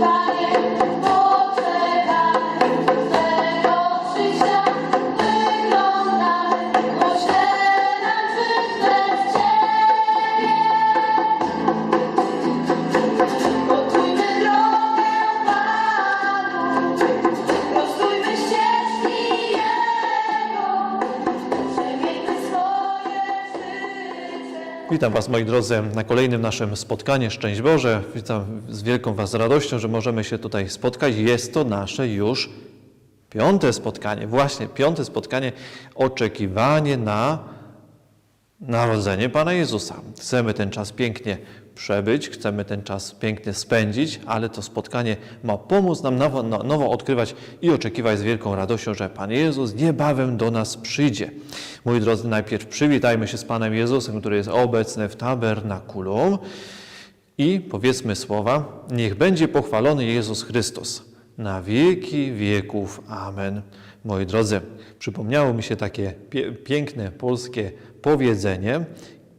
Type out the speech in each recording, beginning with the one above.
Panie, Witam Was, moi drodzy, na kolejnym naszym spotkaniu. Szczęść Boże. Witam z wielką Was radością, że możemy się tutaj spotkać. Jest to nasze już piąte spotkanie. Właśnie piąte spotkanie, oczekiwanie na narodzenie Pana Jezusa. Chcemy ten czas pięknie przebyć, chcemy ten czas pięknie spędzić, ale to spotkanie ma pomóc nam nowo, no- nowo odkrywać i oczekiwać z wielką radością, że Pan Jezus niebawem do nas przyjdzie. Moi drodzy, najpierw przywitajmy się z Panem Jezusem, który jest obecny w tabernakulum i powiedzmy słowa: Niech będzie pochwalony Jezus Chrystus na wieki wieków. Amen. Moi drodzy, przypomniało mi się takie pie piękne polskie powiedzenie.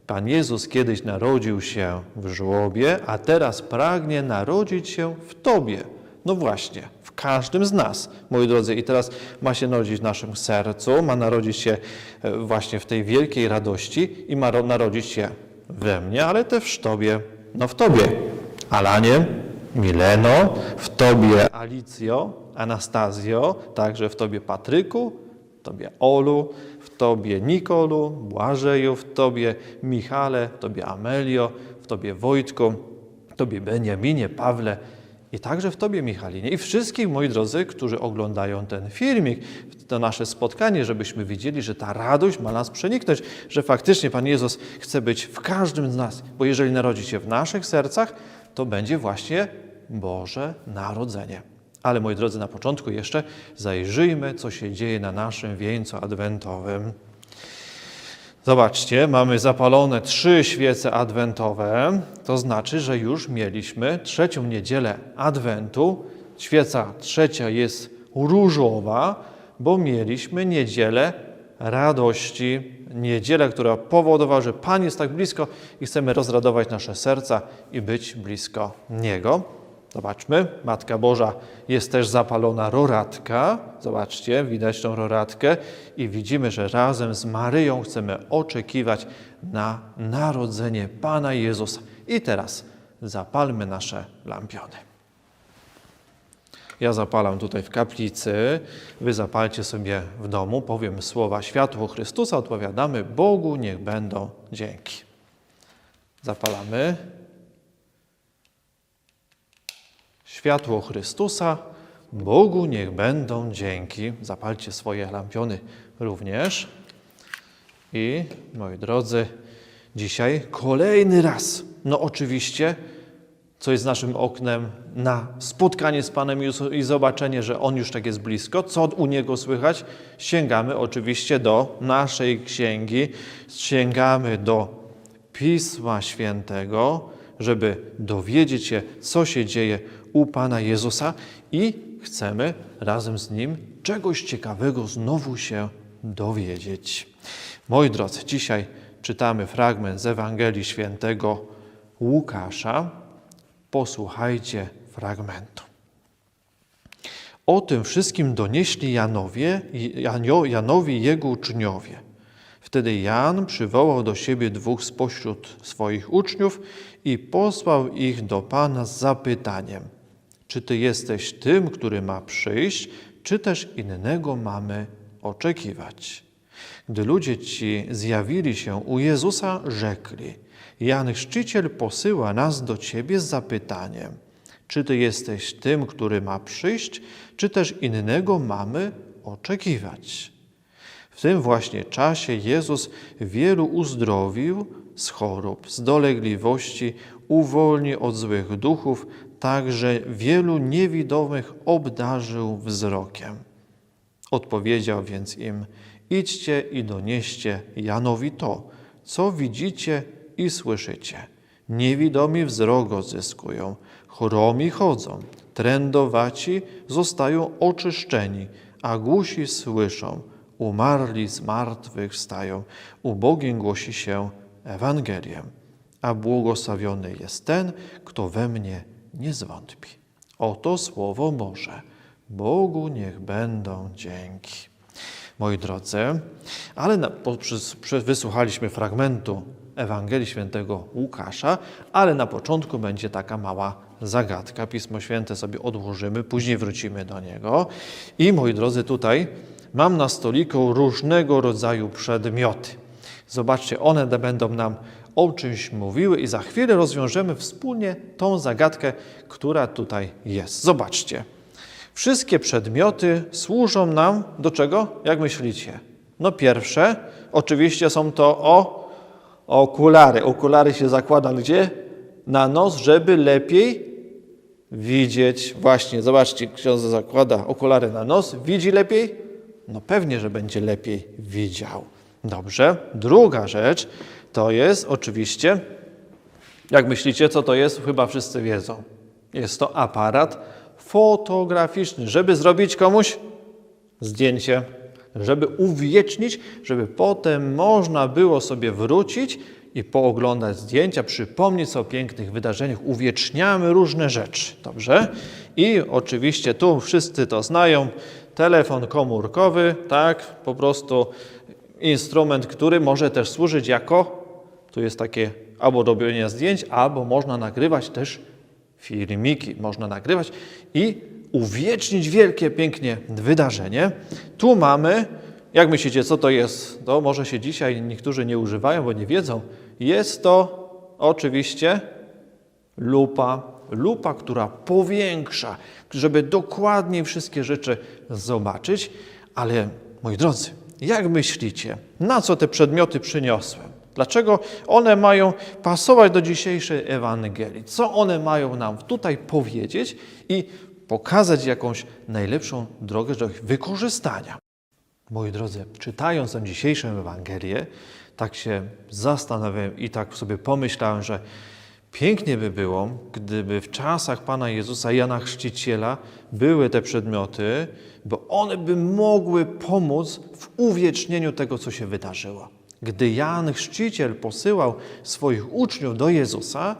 Pan Jezus kiedyś narodził się w żłobie, a teraz pragnie narodzić się w Tobie. No właśnie, w każdym z nas, moi drodzy. I teraz ma się narodzić w naszym sercu, ma narodzić się e, właśnie w tej wielkiej radości i ma ro- narodzić się we mnie, ale też w Tobie. No w Tobie, Alanie, Mileno, w Tobie Alicjo, Anastazjo, także w Tobie Patryku, w Tobie Olu, Tobie Nikolu, Błażeju, w Tobie Michale, w Tobie Amelio, w Tobie Wojtku, w Tobie Beniaminie, Pawle i także w Tobie Michalinie i wszystkich, moi drodzy, którzy oglądają ten filmik, to nasze spotkanie, żebyśmy widzieli, że ta radość ma nas przeniknąć, że faktycznie Pan Jezus chce być w każdym z nas, bo jeżeli narodzi się w naszych sercach, to będzie właśnie Boże Narodzenie. Ale moi drodzy, na początku jeszcze zajrzyjmy, co się dzieje na naszym wieńcu adwentowym. Zobaczcie, mamy zapalone trzy świece adwentowe. To znaczy, że już mieliśmy trzecią niedzielę adwentu. Świeca trzecia jest różowa, bo mieliśmy niedzielę radości. Niedzielę, która powodowała, że Pan jest tak blisko i chcemy rozradować nasze serca i być blisko Niego. Zobaczmy, Matka Boża jest też zapalona roratka. Zobaczcie, widać tą roratkę i widzimy, że razem z Maryją chcemy oczekiwać na narodzenie Pana Jezusa. I teraz zapalmy nasze lampiony. Ja zapalam tutaj w kaplicy, wy zapalcie sobie w domu, powiem słowa światło Chrystusa, odpowiadamy Bogu, niech będą dzięki. Zapalamy. Światło Chrystusa, Bogu niech będą dzięki. Zapalcie swoje lampiony również. I moi drodzy, dzisiaj kolejny raz, no oczywiście, co jest naszym oknem na spotkanie z Panem i zobaczenie, że On już tak jest blisko. Co u Niego słychać? Sięgamy oczywiście do naszej księgi, sięgamy do Pisma Świętego, żeby dowiedzieć się, co się dzieje u Pana Jezusa i chcemy razem z Nim czegoś ciekawego znowu się dowiedzieć. Moi drodzy, dzisiaj czytamy fragment z Ewangelii Świętego Łukasza. Posłuchajcie fragmentu. O tym wszystkim donieśli Janowie, Janowi jego uczniowie. Wtedy Jan przywołał do siebie dwóch spośród swoich uczniów i posłał ich do Pana z zapytaniem: Czy ty jesteś tym, który ma przyjść, czy też innego mamy oczekiwać? Gdy ludzie ci zjawili się u Jezusa, rzekli: Jan Chrzciciel posyła nas do ciebie z zapytaniem: Czy ty jesteś tym, który ma przyjść, czy też innego mamy oczekiwać? W tym właśnie czasie Jezus wielu uzdrowił z chorób, z dolegliwości, uwolnił od złych duchów, także wielu niewidomych obdarzył wzrokiem. Odpowiedział więc im: Idźcie i donieście Janowi to, co widzicie i słyszycie. Niewidomi wzrok odzyskują, choromi chodzą, trędowaci zostają oczyszczeni, a głusi słyszą, umarli z martwych wstają, ubogim głosi się Ewangelię. A błogosławiony jest ten, kto we mnie nie zwątpi. Oto Słowo Boże. Bogu niech będą dzięki. Moi drodzy, ale na, po, przez, przez, wysłuchaliśmy fragmentu Ewangelii Świętego Łukasza, ale na początku będzie taka mała zagadka. Pismo Święte sobie odłożymy, później wrócimy do niego. I moi drodzy, tutaj mam na stoliku różnego rodzaju przedmioty. Zobaczcie, one będą nam o czymś mówiły i za chwilę rozwiążemy wspólnie tą zagadkę, która tutaj jest. Zobaczcie. Wszystkie przedmioty służą nam do czego? Jak myślicie? No pierwsze, oczywiście są to o, okulary. Okulary się zakłada gdzie? Na nos, żeby lepiej widzieć. Właśnie, zobaczcie, ksiądz zakłada okulary na nos. Widzi lepiej? No pewnie, że będzie lepiej widział. Dobrze. Druga rzecz to jest oczywiście, jak myślicie, co to jest? Chyba wszyscy wiedzą. Jest to aparat fotograficzny, żeby zrobić komuś zdjęcie, żeby uwiecznić, żeby potem można było sobie wrócić i pooglądać zdjęcia, przypomnieć sobie o pięknych wydarzeniach, uwieczniamy różne rzeczy, dobrze? I oczywiście tu wszyscy to znają, telefon komórkowy, tak, po prostu instrument, który może też służyć jako, tu jest takie albo do robienia zdjęć, albo można nagrywać też filmiki, można nagrywać i uwiecznić wielkie, pięknie wydarzenie. Tu mamy, jak myślicie, co to jest? To może się dzisiaj niektórzy nie używają, bo nie wiedzą. Jest to oczywiście lupa, lupa, która powiększa, żeby dokładniej wszystkie rzeczy zobaczyć. Ale moi drodzy, jak myślicie, na co te przedmioty przyniosłem? Dlaczego one mają pasować do dzisiejszej Ewangelii? Co one mają nam tutaj powiedzieć i pokazać jakąś najlepszą drogę do ich wykorzystania? Moi drodzy, czytając tę dzisiejszą Ewangelię, tak się zastanawiałem i tak sobie pomyślałem, że pięknie by było, gdyby w czasach Pana Jezusa Jana Chrzciciela były te przedmioty, bo one by mogły pomóc w uwiecznieniu tego, co się wydarzyło. Gdy Jan Chrzciciel posyłał swoich uczniów do Jezusa,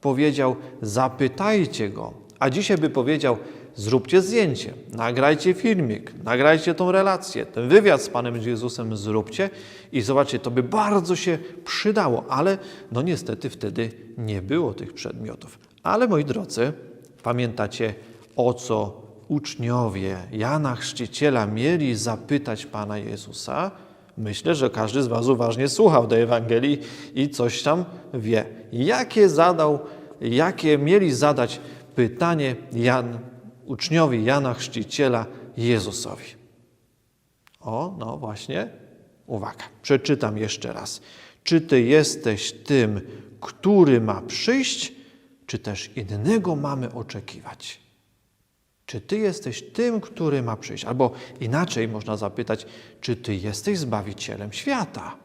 powiedział: Zapytajcie go. A dzisiaj by powiedział: Zróbcie zdjęcie, nagrajcie filmik, nagrajcie tą relację, ten wywiad z Panem Jezusem zróbcie i zobaczcie, to by bardzo się przydało, ale no niestety wtedy nie było tych przedmiotów. Ale moi drodzy, pamiętacie o co uczniowie Jana Chrzciciela mieli zapytać Pana Jezusa? Myślę, że każdy z Was uważnie słuchał tej Ewangelii i coś tam wie. Jakie zadał, jakie mieli zadać pytanie Jan, uczniowie Jana Chrzciciela Jezusowi? O, no właśnie, uwaga, przeczytam jeszcze raz. Czy Ty jesteś tym, który ma przyjść, czy też innego mamy oczekiwać? Czy Ty jesteś tym, który ma przyjść? Albo inaczej można zapytać, czy Ty jesteś Zbawicielem świata?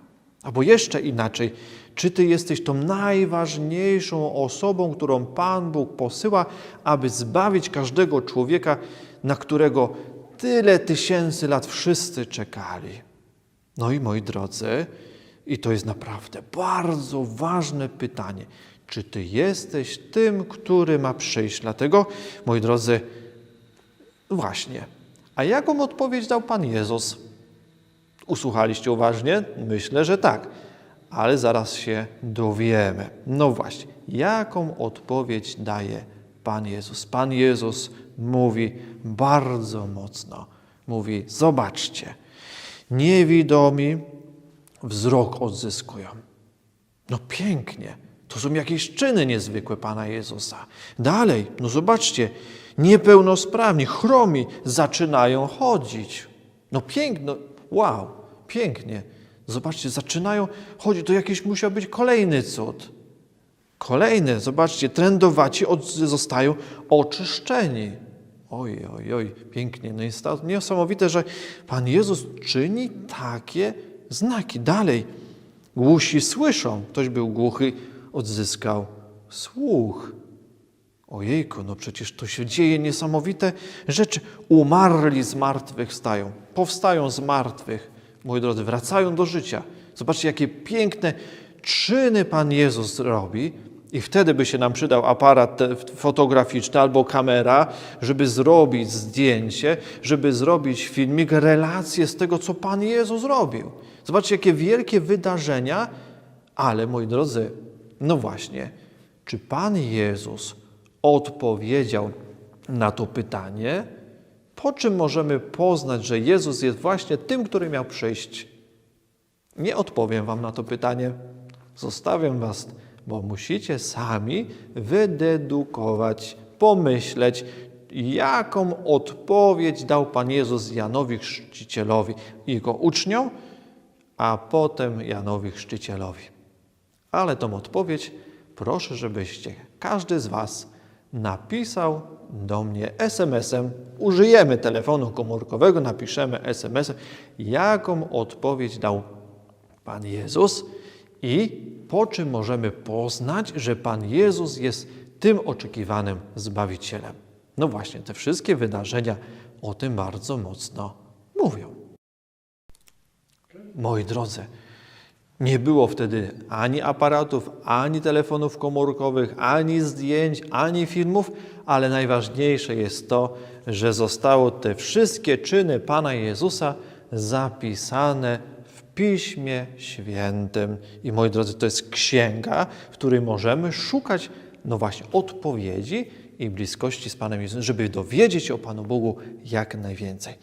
Albo jeszcze inaczej, czy Ty jesteś tą najważniejszą osobą, którą Pan Bóg posyła, aby zbawić każdego człowieka, na którego tyle tysięcy lat wszyscy czekali? No i moi drodzy, i to jest naprawdę bardzo ważne pytanie, czy Ty jesteś tym, który ma przyjść? Dlatego, moi drodzy, Właśnie. A jaką odpowiedź dał Pan Jezus? Usłuchaliście uważnie? Myślę, że tak. Ale zaraz się dowiemy. No właśnie, jaką odpowiedź daje Pan Jezus? Pan Jezus mówi bardzo mocno. Mówi: Zobaczcie, niewidomi wzrok odzyskują. No pięknie. To są jakieś czyny niezwykłe Pana Jezusa. Dalej, no zobaczcie, niepełnosprawni, chromi zaczynają chodzić. No piękno, wow, pięknie. Zobaczcie, zaczynają chodzić, to jakiś musiał być kolejny cud. Kolejny, zobaczcie, trędowaci zostają oczyszczeni. Oj, oj, oj, pięknie. No jest niesamowite, że Pan Jezus czyni takie znaki. Dalej, głusi słyszą. Ktoś był głuchy, odzyskał słuch. Ojejku, no przecież to się dzieje niesamowite rzeczy. Umarli z martwych stają, powstają z martwych, moi drodzy, wracają do życia. Zobaczcie, jakie piękne czyny Pan Jezus robi, I wtedy by się nam przydał aparat fotograficzny albo kamera, żeby zrobić zdjęcie, żeby zrobić filmik, relację z tego, co Pan Jezus zrobił. Zobaczcie, jakie wielkie wydarzenia, ale moi drodzy, no właśnie, czy Pan Jezus odpowiedział na to pytanie? Po czym możemy poznać, że Jezus jest właśnie tym, który miał przyjść? Nie odpowiem Wam na to pytanie. Zostawiam Was, bo musicie sami wydedukować, pomyśleć, jaką odpowiedź dał Pan Jezus Janowi Chrzcicielowi, jego uczniom, a potem Janowi Chrzcicielowi. Ale tą odpowiedź proszę, żebyście każdy z Was napisał do mnie SMS-em. Użyjemy telefonu komórkowego, napiszemy SMS-em, jaką odpowiedź dał Pan Jezus i po czym możemy poznać, że Pan Jezus jest tym oczekiwanym Zbawicielem. No właśnie, te wszystkie wydarzenia o tym bardzo mocno mówią. Moi drodzy, nie było wtedy ani aparatów, ani telefonów komórkowych, ani zdjęć, ani filmów, ale najważniejsze jest to, że zostało te wszystkie czyny Pana Jezusa zapisane w Piśmie Świętym. I moi drodzy, to jest księga, w której możemy szukać, no właśnie, odpowiedzi i bliskości z Panem Jezusem, żeby dowiedzieć się o Panu Bogu jak najwięcej.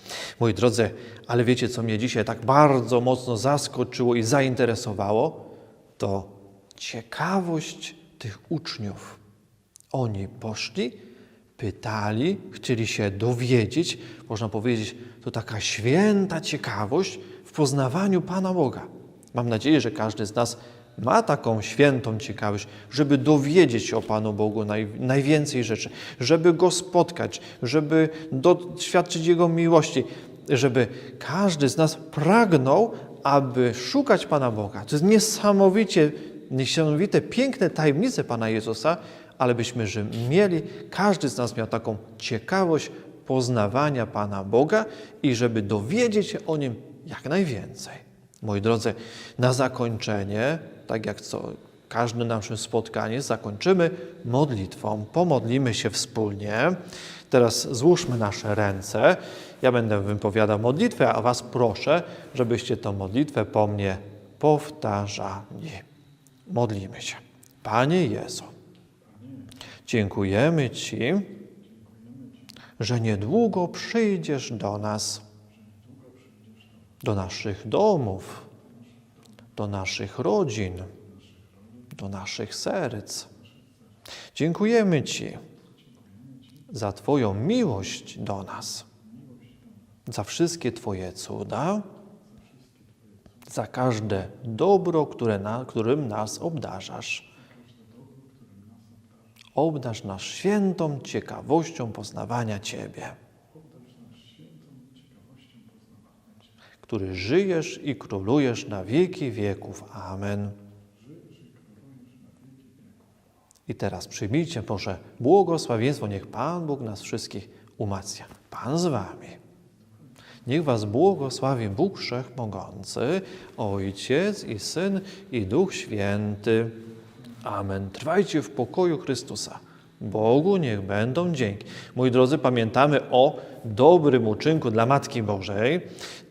Moi drodzy, ale wiecie, co mnie dzisiaj tak bardzo mocno zaskoczyło i zainteresowało? To ciekawość tych uczniów. Oni poszli, pytali, chcieli się dowiedzieć, można powiedzieć, to taka święta ciekawość w poznawaniu Pana Boga. Mam nadzieję, że każdy z nas ma taką świętą ciekawość, żeby dowiedzieć się o Panu Bogu naj, najwięcej rzeczy, żeby Go spotkać, żeby doświadczyć Jego miłości, żeby każdy z nas pragnął, aby szukać Pana Boga. To jest niesamowicie, niesamowite, piękne tajemnice Pana Jezusa, ale byśmy że mieli, każdy z nas miał taką ciekawość poznawania Pana Boga i żeby dowiedzieć się o Nim jak najwięcej. Moi drodzy, na zakończenie, tak jak co każde nasze spotkanie, zakończymy modlitwą. Pomodlimy się wspólnie. Teraz złóżmy nasze ręce. Ja będę wypowiadał modlitwę, a Was proszę, żebyście tę modlitwę po mnie powtarzali. Modlimy się. Panie Jezu, dziękujemy Ci, że niedługo przyjdziesz do nas, do naszych domów, do naszych rodzin, do naszych serc. Dziękujemy Ci za Twoją miłość do nas, za wszystkie Twoje cuda, za każde dobro, które na, którym nas obdarzasz. Obdarz nas świętą ciekawością poznawania Ciebie, który żyjesz i królujesz na wieki wieków. Amen. I teraz przyjmijcie może błogosławieństwo. Niech Pan Bóg nas wszystkich umacnia. Pan z Wami. Niech Was błogosławi Bóg Wszechmogący, Ojciec i Syn i Duch Święty. Amen. Trwajcie w pokoju Chrystusa. Bogu niech będą dzięki. Moi drodzy, pamiętamy o dobrym uczynku dla Matki Bożej.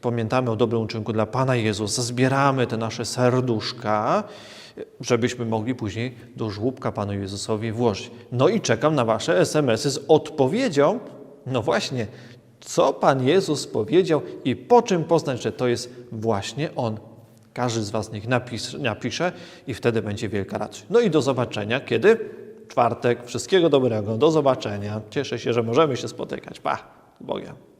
Pamiętamy o dobrym uczynku dla Pana Jezusa. Zbieramy te nasze serduszka, żebyśmy mogli później do żłóbka Panu Jezusowi włożyć. No i czekam na Wasze SMS-y z odpowiedzią. No właśnie, co Pan Jezus powiedział i po czym poznać, że to jest właśnie On. Każdy z Was niech napis, napisze i wtedy będzie wielka radość. No i do zobaczenia. Kiedy? Czwartek. Wszystkiego dobrego. Do zobaczenia. Cieszę się, że możemy się spotykać. Pa. Bogiem.